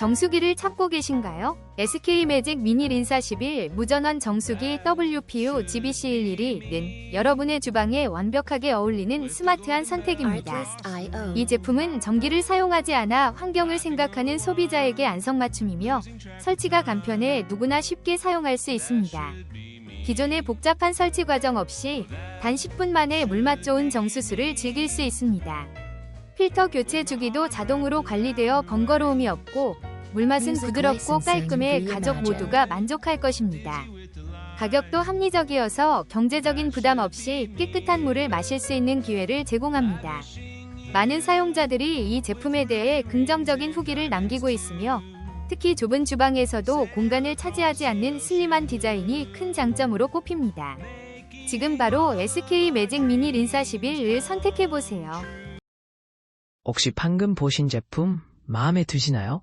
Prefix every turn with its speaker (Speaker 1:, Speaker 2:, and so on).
Speaker 1: 정수기를 찾고 계신가요? SK 매직 미니 린사 11 무전원 정수기 WPU GBC11는 여러분의 주방에 완벽하게 어울리는 스마트한 선택입니다. 이 제품은 전기를 사용하지 않아 환경을 생각하는 소비자에게 안성맞춤이며 설치가 간편해 누구나 쉽게 사용할 수 있습니다. 기존의 복잡한 설치 과정 없이 단 10분 만에 물맛 좋은 정수수를 즐길 수 있습니다. 필터 교체 주기도 자동으로 관리되어 번거로움이 없고 물맛은 부드럽고 깔끔해 가족 모두가 만족할 것입니다. 가격도 합리적이어서 경제적인 부담 없이 깨끗한 물을 마실 수 있는 기회를 제공합니다. 많은 사용자들이 이 제품에 대해 긍정적인 후기를 남기고 있으며 특히 좁은 주방에서도 공간을 차지하지 않는 슬림한 디자인이 큰 장점으로 꼽힙니다. 지금 바로 SK 매직 미니 린사 11을 선택해보세요.
Speaker 2: 혹시 방금 보신 제품 마음에 드시나요?